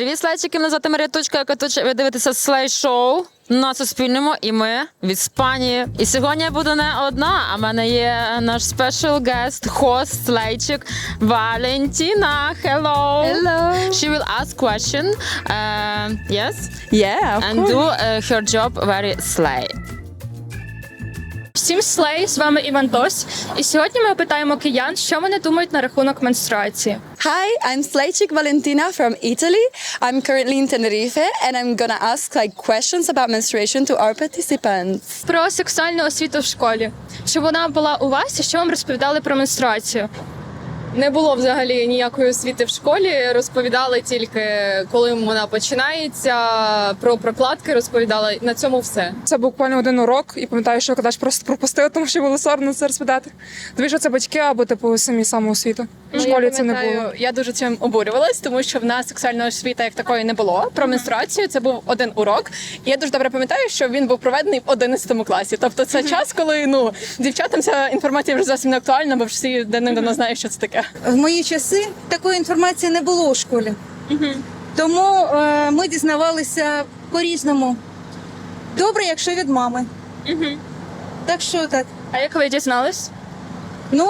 Привіт, слайчики! Мене звати Марія Тучка, яка Тучка. Ви дивитеся слайд-шоу на Суспільному, і ми в Іспанії. І сьогодні я буду не одна, а в мене є наш special guest, хост, слайчик Валентина. Hello! Hello. She will ask question. Uh, yes? Yeah, of And course. do uh, her job very slay. Всім слей, з вами Іван Дос, І сьогодні ми питаємо киян, що вони думають на рахунок менструації. Hi, I'm Slaychik Valentina from Italy. I'm currently in Tenerife and I'm gonna ask like questions about menstruation to our participants. Про сексуальну освіту в школі. Чи вона була у вас і що вам розповідали про менструацію? Не було взагалі ніякої освіти в школі. Розповідали тільки коли вона починається. Про прокладки розповідали. На цьому все. Це буквально один урок, і пам'ятаю, що коли просто пропустила, тому що було соромно це розповідати. Тобі що це батьки або типу самі самоосвіта. В школі я це не було. Я дуже цим обурювалась, тому що в нас сексуальної освіти як такої не було. Про менструацію це був один урок. І я дуже добре пам'ятаю, що він був проведений в 11 класі. Тобто це час, коли ну дівчатам ця інформація вже зовсім не актуальна, бо всі давно знають, що це таке. В мої часи такої інформації не було у школі. Тому е, ми дізнавалися по-різному. Добре, якщо від мами. Так що так. А як ви дізнались? Ну,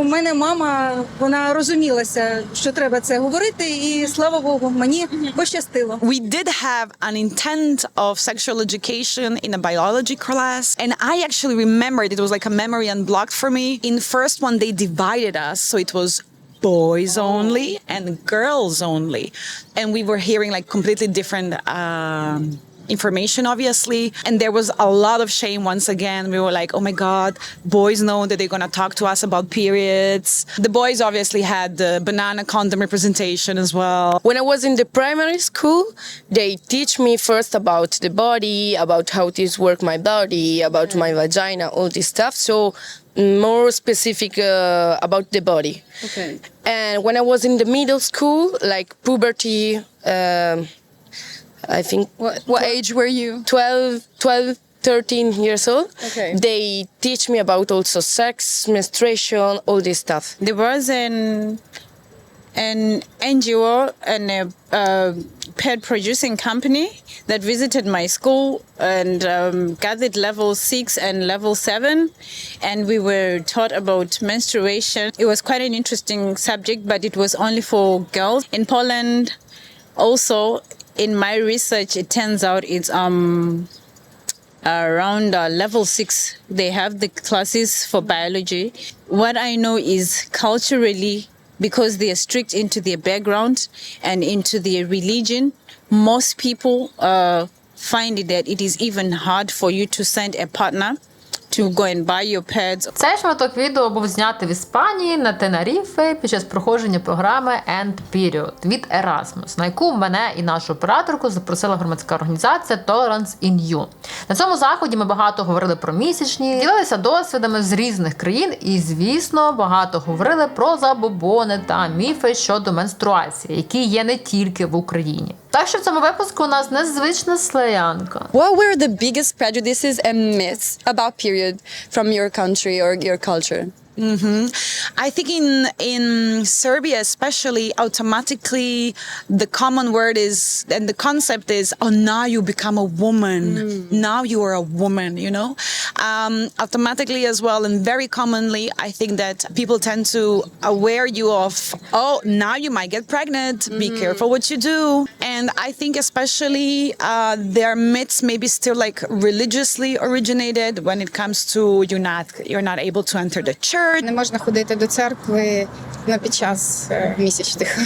у мене мама, вона розумілася, що треба це говорити, і слава Богу, мені пощастило. We did have an intent of sexual education in a biology class, and I actually remembered it was like a memory unblocked for me. In first one, they divided us, so it was boys only and girls only, and we were hearing like completely different. Um, information obviously. And there was a lot of shame once again. We were like oh my god boys know that they're going to talk to us about periods. The boys obviously had the banana condom representation as well. When I was in the primary school, they teach me first about the body, about how this work my body, about my vagina, all this stuff. So more specific uh, about the body. okay. And when I was in the middle school, like puberty, um, I think What, what age were you? 12, 12, 13 years old, Okay. they teach me about also sex, menstruation, all this stuff. there was an an NGO and a uh, pet producing company that visited my school and um, gathered level six and level seven, and we were taught about menstruation. It was quite an interesting subject, but it was only for girls in Poland. Also, in my research, it turns out it's um around uh, level six. They have the classes for biology. What i know is culturally because they are strict into their background and into their religion most people uh, find that it is even hard for you to send a partner to go and buy your pads Цей шматок відео був знятий в Іспанії на Тенеріфе під час проходження програми End Period від Erasmus, на яку мене і нашу операторку запросила громадська організація Tolerance in You. На цьому заході ми багато говорили про місячні, ділилися досвідами з різних країн, і, звісно, багато говорили про забобони та міфи щодо менструації, які є не тільки в Україні. Так що в цьому випуску у нас незвична слеянка. What were the biggest prejudices and myths about period from your country or your culture? I think in in Serbia, especially, automatically the common word is and the concept is, oh, now you become a woman. Now you are a woman. You know, um, automatically as well, and very commonly, I think that people tend to aware you of, oh, now you might get pregnant. Be careful what you do. And I think especially uh, there are myths maybe still like religiously originated when it comes to you're not you're not able to enter the church. Не можна ходити до церкви ну, під час е, місячних.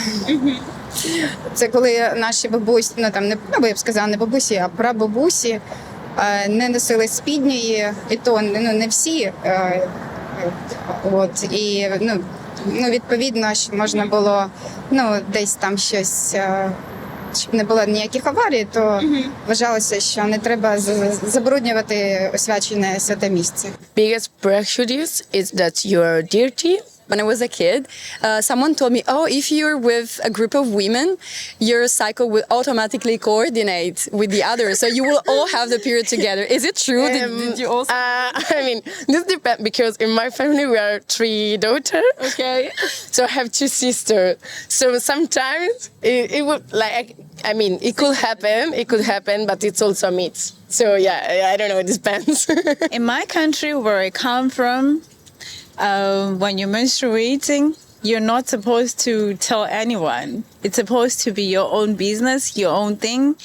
Це коли наші бабусі, ну там не ну, я б сказала, не бабусі, а прабабусі е, не носили спідньої, і то ну, не всі. е, От, і ну, ну, відповідно, що можна було ну, десь там щось. Щоб не було ніяких аварій, то вважалося, що не треба з- забруднювати освячене святе місце. Biggest prejudice is that you are dirty. When I was a kid, uh, someone told me, "Oh, if you're with a group of women, your cycle will automatically coordinate with the others, so you will all have the period together." Is it true? did, Um, did you also? Uh, I mean, this depends because in my family we are three daughters. Okay, so I have two sisters. So sometimes it, it would like I mean, it could happen. It could happen, but it's also a myth. So yeah, I don't know. It depends. In my country, where I come from, uh, when you're menstruating, you're not supposed to tell anyone. It's supposed to be your own business, your own thing.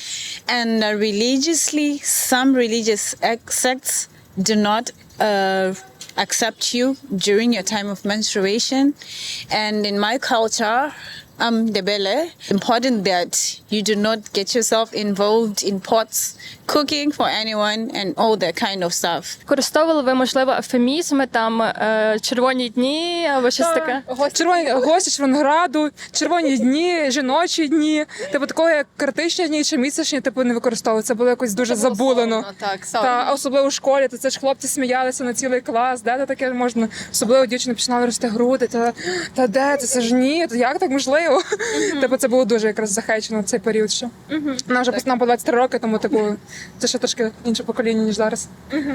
And uh, religiously, some religious sects do not uh, accept you during your time of menstruation. And in my culture, um, Debele, important that you do not get yourself involved in pots, cooking for anyone, and all that kind of stuff. Використовували ви, можливо, ефемізми, там е, червоні дні або щось таке? Червоні гості Червонограду, червоні дні, жіночі дні. Типу такого як критичні дні чи місячні, типу не використовують. Це було якось дуже забулено. Так, Та особливо в школі, то це ж хлопці сміялися на цілий клас. Де то таке можна? Особливо дівчини починали рости груди. Та, та де це? Це ж ні, то як так можливо? Типу, це було дуже якраз захечено в цей період. Ще нам вже нам по 23 роки, тому типу це ще трошки інше покоління ніж зараз.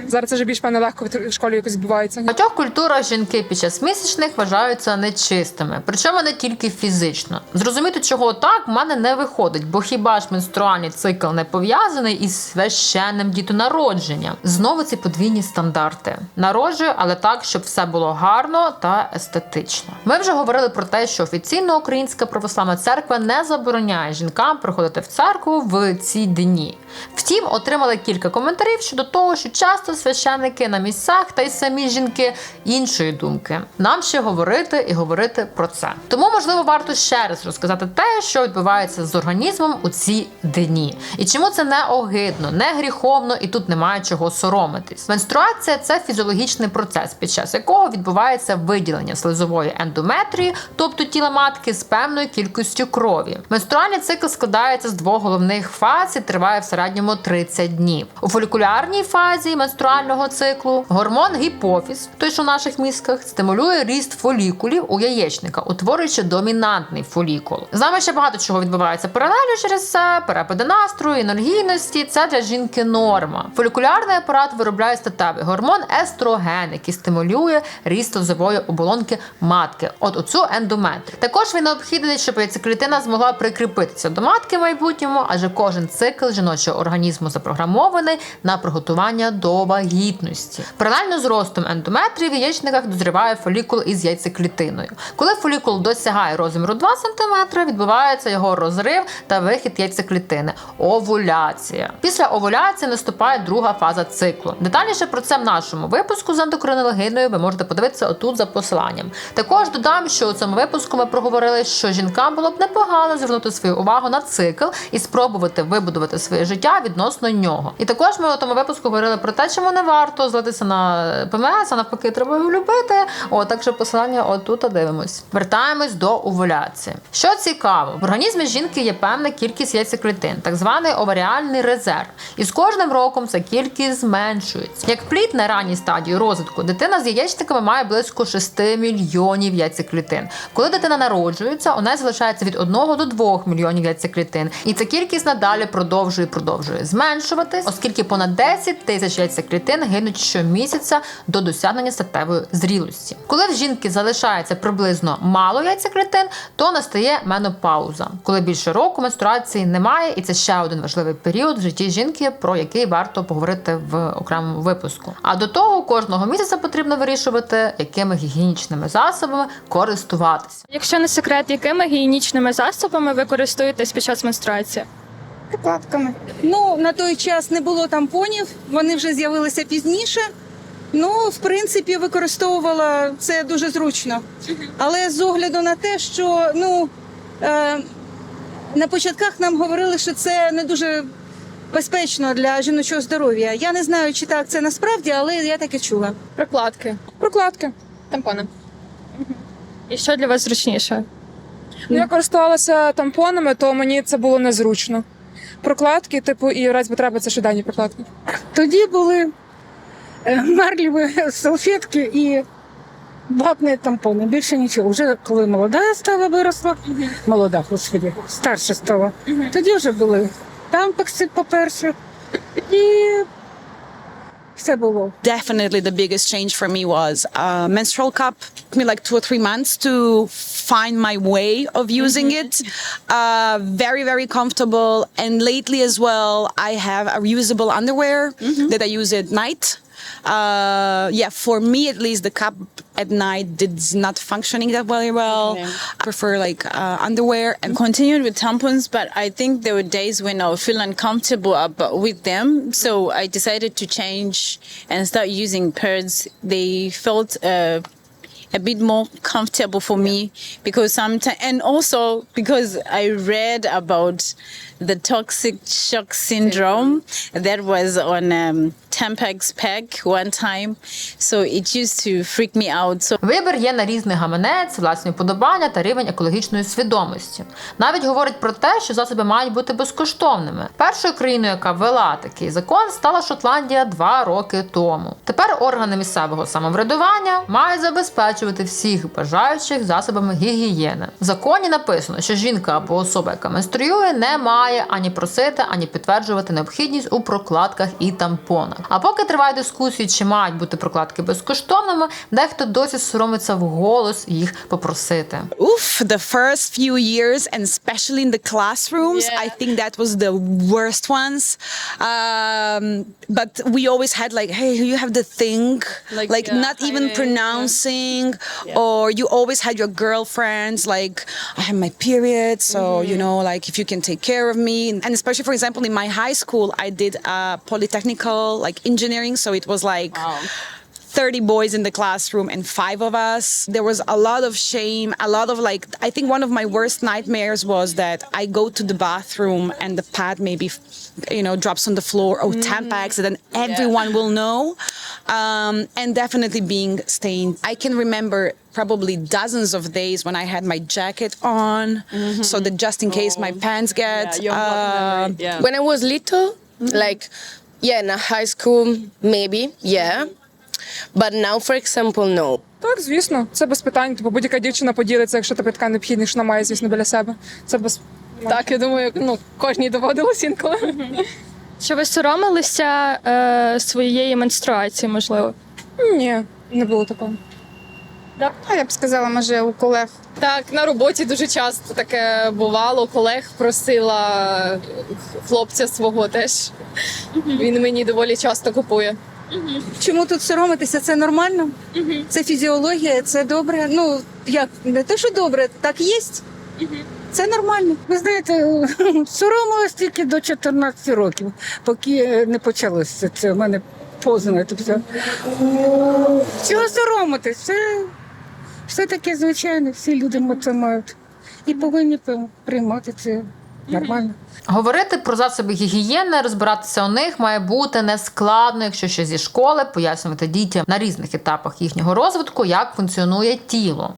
Зараз це вже більш певне легко в школі якось відбувається. В багатьох культурах жінки під час місячних вважаються нечистими, причому не тільки фізично. Зрозуміти, чого так, в мене не виходить, бо хіба ж менструальний цикл не пов'язаний із священним дітонародженням? Знову ці подвійні стандарти. Народжую, але так, щоб все було гарно та естетично. Ми вже говорили про те, що офіційно Українська православна церква не забороняє жінкам приходити в церкву в ці дні. Втім, отримали кілька коментарів щодо того, що часто священники на місцях та й самі жінки іншої думки. Нам ще говорити і говорити про це. Тому, можливо, варто ще раз розказати те, що відбувається з організмом у ці дні, і чому це не огидно, не гріховно, і тут немає чого соромитись. Менструація це фізіологічний процес, під час якого відбувається виділення слизової ендометрії, тобто тіла матки, з певною кількістю крові. Менструальний цикл складається з двох головних фаз і триває в середньому 30 днів. У фолікулярній фазі менструального циклу гормон гіпофіз, той що в наших мізках, стимулює ріст фолікулів у яєчника, утворюючи домінантний фолікул. З нами ще багато чого відбувається паралельно через це, перепади настрою, енергійності. Це для жінки норма. Фолікулярний апарат виробляє статевий гормон естроген, який стимулює ріст слизової оболонки матки. От оцю ендометрію. Також він необхідний, щоб яйцеклітина змогла прикріпитися до матки в майбутньому, адже кожен цикл жіночого організму запрограмований на приготування до вагітності. Паралельно з ростом ендометрії в яєчниках дозріває фолікул із яйцеклітиною. Коли фолікул досягає розміру 2 см, відбувається його розрив та вихід яйцеклітини овуляція. Після овуляції наступає друга фаза циклу. Детальніше про це в нашому випуску з ендокринологиною ви можете подивитися отут за посиланням. Також додам, що у цьому випуску ми проговорили, що жінкам було б непогано звернути свою увагу на цикл і спробувати вибудувати своє життя відносно нього. І також ми у тому випуску говорили про те, чому не варто злитися на ПМС, а навпаки, треба його любити. О, так що посилання отут дивимось. Вертаємось до овуляції. Що цікаво, в організмі жінки є певна кількість яйцеклітин, так званий оваріальний резерв. І з кожним роком ця кількість зменшується. Як плід на ранній стадії розвитку, дитина з яєчниками має близько 6 мільйонів яйцеклітин. Коли дитина народжується, у неї залишається від 1 до 2 мільйонів яйцеклітин. І ця кількість надалі продовжує продовжує зменшуватись, оскільки понад 10 тисяч яйцеклітин гинуть щомісяця до досягнення статевої зрілості. Коли в жінки залишається приблизно мало яйцеклітин, то настає менопауза, коли більше року менструації немає, і це ще один важливий період в житті жінки, про який варто поговорити в окремому випуску. А до того кожного місяця потрібно вирішувати, якими гігієнічними засобами користуватися. Якщо не секрет, якими гігієнічними засобами ви користуєтесь під час менструації? Прикладками. Ну, на той час не було тампонів, вони вже з'явилися пізніше. Ну, в принципі, використовувала це дуже зручно. Але з огляду на те, що ну, е, на початках нам говорили, що це не дуже безпечно для жіночого здоров'я. Я не знаю, чи так це насправді, але я таке чула. Прокладки, Прокладки. тампони. І що для вас зручніше? Ну, я користувалася тампонами, то мені це було незручно. Прокладки, типу, і раз потреби це дані прокладки. Тоді були марліві салфетки і ватні тампони. Більше нічого. Вже коли молода стала виросла, молода, господи, старша стала. Тоді вже були тампекси, по-перше, і. Definitely the biggest change for me was uh, menstrual cup. Took me like two or three months to find my way of using it. Uh, very, very comfortable. And lately as well, I have a reusable underwear that I use at night. Uh, yeah, for me at least, the cup at night is not functioning that very well. I prefer like uh, underwear and continued with tampons, but I think there were days when I would feel uncomfortable with them. So I decided to change and start using pads. They felt uh, a bit more comfortable for me because sometimes, and also because I read about the toxic shock syndrome that was on um, Tampax pack one time. So it used to freak me out. So Вибір є на різний гаманець, власні вподобання та рівень екологічної свідомості. Навіть говорить про те, що засоби мають бути безкоштовними. Першою країною, яка ввела такий закон, стала Шотландія два роки тому. Тепер органи місцевого самоврядування мають забезпечувати всіх бажаючих засобами гігієни. В законі написано, що жінка або особа, яка менструює, не має ані просити, ані підтверджувати необхідність у прокладках і тампонах. А поки триває дискусії, чи мають бути прокладки безкоштовними, дехто досі соромиться вголос їх попросити. Oof, the first few years, and especially in the classrooms, I think that was the worst ones. Um, but we always had like, hey, you have the thing, like, Like, uh, not even yeah. or you always had your girlfriends like, I have my period, so you know, like if you can take care of me, and especially for example in my high school, I did uh, polytechnical like engineering, so it was like. 30 boys in the classroom and five of us. There was a lot of shame, a lot of like, I think one of my worst nightmares was that I go to the bathroom and the pad maybe, you know, drops on the floor or Tampax, and then everyone will know. Um, and definitely being stained. I can remember probably dozens of days when I had my jacket on, so that just in case my pants get. Yeah, uh, When I was little, like, yeah, in a high school, maybe, yeah. But now, for example, no. Так, звісно, це без питань. Тобто будь-яка дівчина поділиться, якщо тебе така необхідність, що вона має, звісно, біля себе. Це без Так, я думаю, ну кожній доводилось інколи. Чи ви соромилися е, своєї менструації, можливо? ні, не було такого. Ну, я б сказала, може, у колег. Так, на роботі дуже часто таке бувало. Колег просила хлопця свого теж. Він мені доволі часто купує. Чому тут соромитися? Це нормально? Це фізіологія, це добре. Ну як не те, що добре, так є. Це нормально. Ви знаєте, соромилась тільки до 14 років, поки не почалося це. У мене поздно все. Чого соромитись? Це все таке звичайне, всі люди це мають. І повинні приймати це нормально. Говорити про засоби гігієни, розбиратися у них має бути нескладно, якщо ще зі школи пояснювати дітям на різних етапах їхнього розвитку, як функціонує тіло.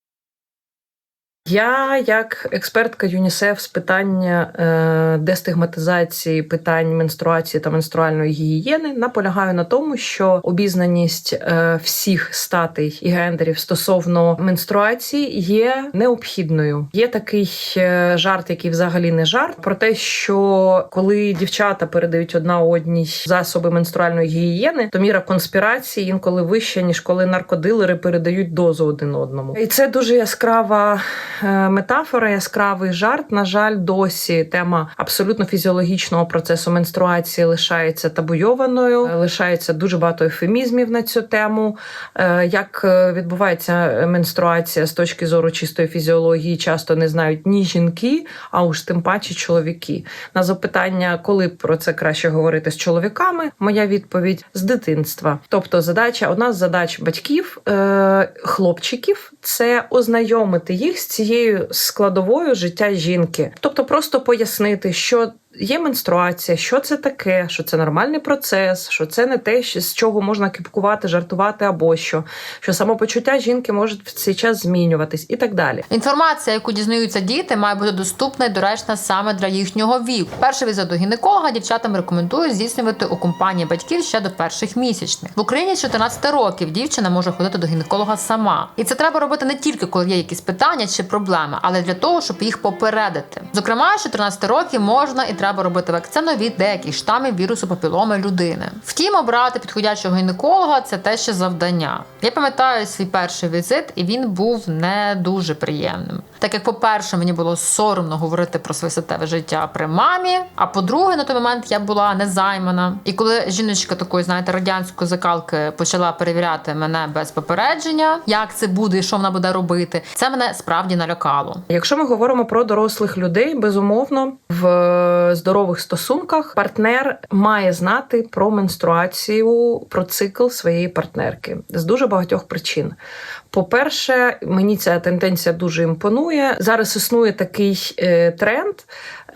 Я, як експертка ЮНІСЕФ з питання е, дестигматизації питань менструації та менструальної гігієни, наполягаю на тому, що обізнаність е, всіх статей і гендерів стосовно менструації є необхідною. Є такий е, жарт, який взагалі не жарт, про те, що коли дівчата передають одна одній засоби менструальної гігієни, то міра конспірації інколи вища ніж коли наркодилери передають дозу один одному. І це дуже яскрава метафора, яскравий жарт. На жаль, досі тема абсолютно фізіологічного процесу менструації лишається табуйованою. Е, Лишається дуже багато ефемізмів на цю тему. Е, Як е, відбувається менструація з точки зору чистої фізіології, часто не знають ні жінки, а уж тим паче чоловіки. На запитання, коли про це краще говорити з чоловіками, моя відповідь з дитинства. Тобто, задача одна з задач батьків, е, хлопчиків це ознайомити їх з цією складовою життя жінки, тобто просто пояснити, що. Є менструація, що це таке, що це нормальний процес, що це не те, з чого можна кипкувати, жартувати або що, що самопочуття жінки може в цей час змінюватись і так далі. Інформація, яку дізнаються діти, має бути доступна і доречна саме для їхнього віку. Перший візит до гінеколога дівчатам рекомендують здійснювати у компанії батьків ще до перших місячних. В Україні з 14 років дівчина може ходити до гінеколога сама, і це треба робити не тільки коли є якісь питання чи проблеми, але для того, щоб їх попередити. Зокрема, з 14 років можна і треба робити вакцину від деяких штамів вірусу папіломи людини. Втім, обрати підходящого гінеколога це те ще завдання. Я пам'ятаю свій перший візит, і він був не дуже приємним. Так як, по-перше, мені було соромно говорити про своє статеве життя при мамі. А по-друге, на той момент я була незаймана. І коли жіночка такої, знаєте, радянської закалки почала перевіряти мене без попередження, як це буде і що вона буде робити, це мене справді налякало. Якщо ми говоримо про дорослих людей, безумовно, в е, здорових стосунках партнер має знати про менструацію, про цикл своєї партнерки з дуже багатьох причин. По-перше, мені ця тенденція дуже імпонує. Зараз існує такий е, тренд.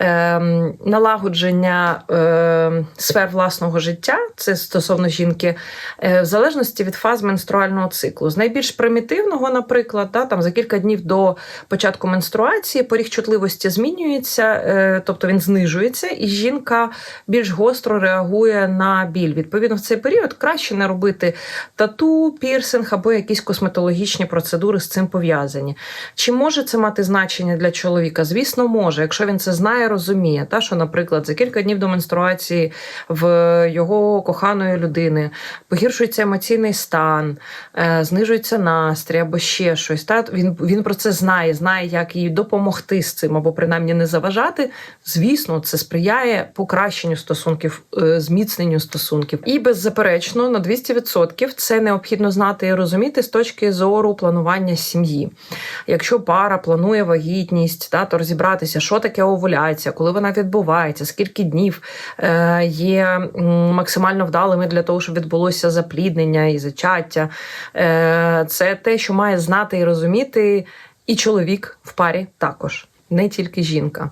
Е, Налагодження е, сфер власного життя, це стосовно жінки, е, в залежності від фаз менструального циклу. З найбільш примітивного, наприклад, да, там за кілька днів до початку менструації поріг чутливості змінюється, е, тобто він знижується, і жінка більш гостро реагує на біль. Відповідно, в цей період краще не робити тату, пірсинг або якісь косметологічні процедури з цим пов'язані. Чи може це мати значення для чоловіка? Звісно, може, якщо він це знає, розуміє, та що, наприклад, за кілька днів до менструації в його коханої людини погіршується емоційний стан, е, знижується настрій або ще щось. Та він, він про це знає, знає, як їй допомогти з цим, або принаймні не заважати. Звісно, це сприяє покращенню стосунків, е, зміцненню стосунків. І беззаперечно на 200% це необхідно знати і розуміти з точки зору планування сім'ї. Якщо пара планує вагітність, та, то розібратися, що таке овуляція, коли вона відбувається, скільки днів е, є максимально вдалими для того, щоб відбулося запліднення і зачаття. Е, це те, що має знати і розуміти і чоловік в парі також. Не тільки жінка.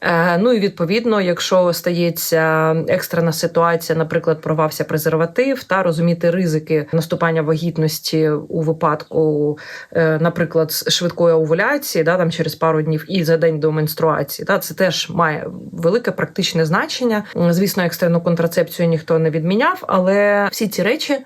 Е, ну і відповідно, якщо стається екстрена ситуація, наприклад, порвався презерватив, та розуміти ризики наступання вагітності у випадку, е, наприклад, швидкої овуляції, да, там через пару днів і за день до менструації, та це теж має велике практичне значення. Звісно, екстрену контрацепцію ніхто не відміняв, але всі ці речі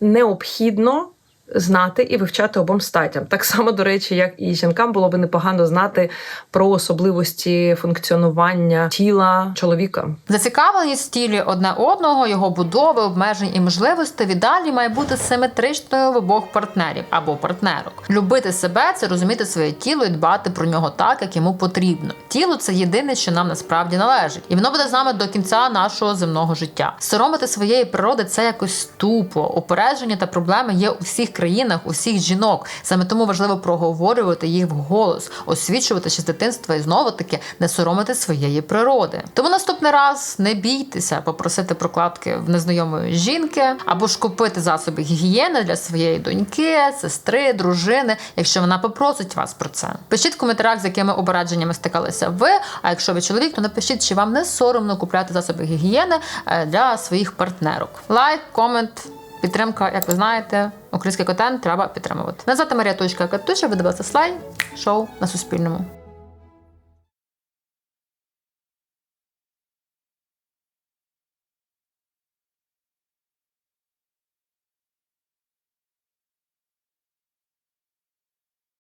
необхідно. Знати і вивчати обом статям. Так само, до речі, як і жінкам було би непогано знати про особливості функціонування тіла чоловіка. Зацікавленість в тілі одне одного, його будови, обмежень і можливостей в ідеалі має бути симетричною в обох партнерів або партнерок. Любити себе це розуміти своє тіло і дбати про нього так, як йому потрібно. Тіло це єдине, що нам насправді належить, і воно буде з нами до кінця нашого земного життя. Соромити своєї природи це якось тупо. Упередження та проблеми є у всіх країнах, у всіх жінок. Саме тому важливо проговорювати їх вголос, освічувати ще з дитинства і знову таки не соромити своєї природи. Тому наступний раз не бійтеся попросити прокладки в незнайомої жінки або ж купити засоби гігієни для своєї доньки, сестри, дружини, якщо вона попросить вас про це. Пишіть в коментарях, з якими обрадженнями стикалися ви. А якщо ви чоловік, то напишіть, чи вам не соромно купляти засоби гігієни е, для своїх партнерок. Лайк, комент. Підтримка, як ви знаєте, український контент треба підтримувати. Назвати Марія Точка Катуша, видавалася слайд шоу на Суспільному.